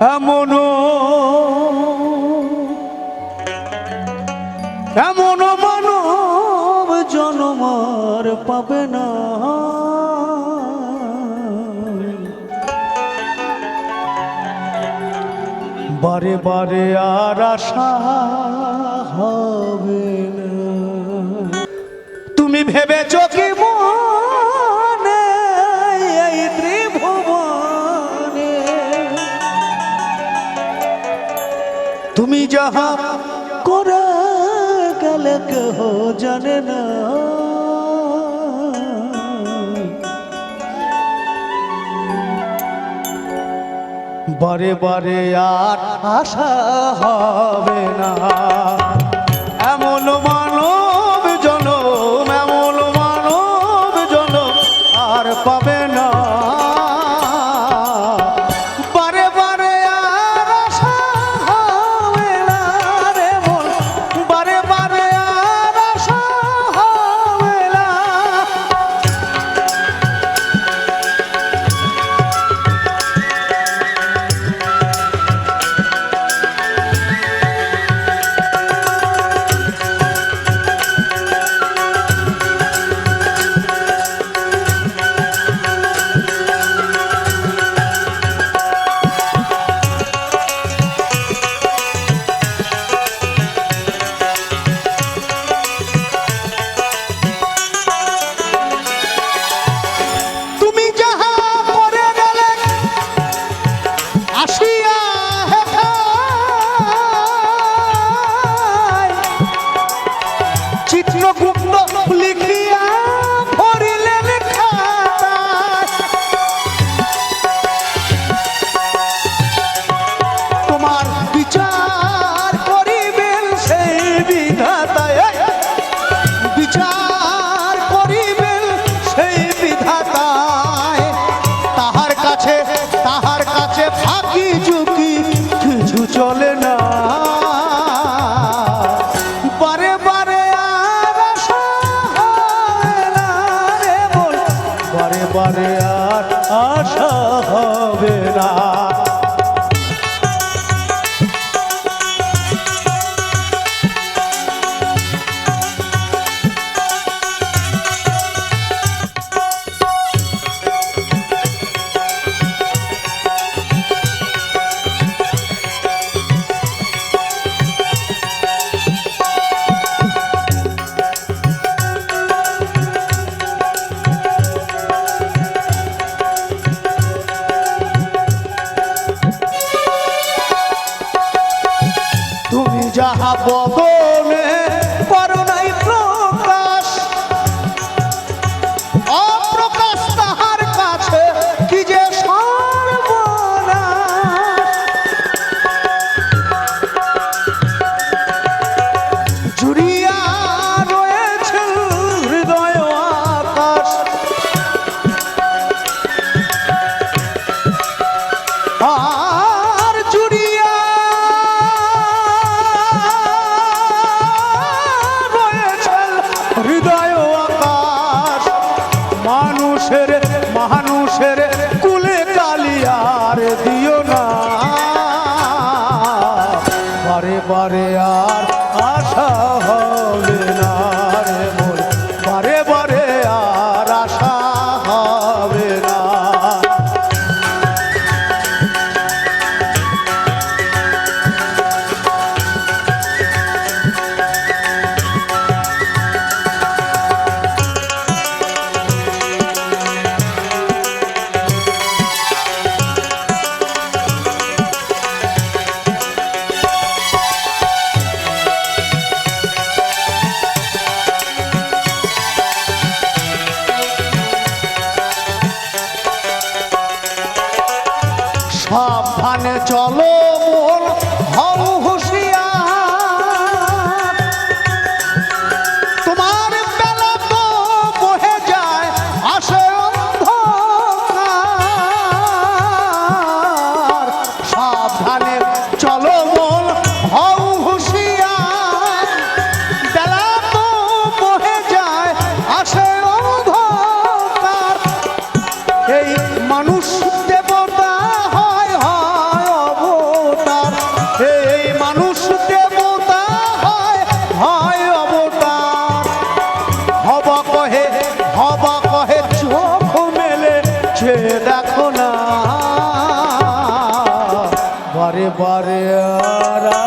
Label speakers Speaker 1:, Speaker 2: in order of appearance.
Speaker 1: এমন এমন মানব জনমার পাবে না। বারে বারে আর আশা হবে না। তুমি ভেবেছ কি মন যাহা করা গেল কেহ জানে না। বারে বারে আর আশা হবে না। আপনে করো başarı মানে চলো মোর ছে দেখো না। বারে বারে আর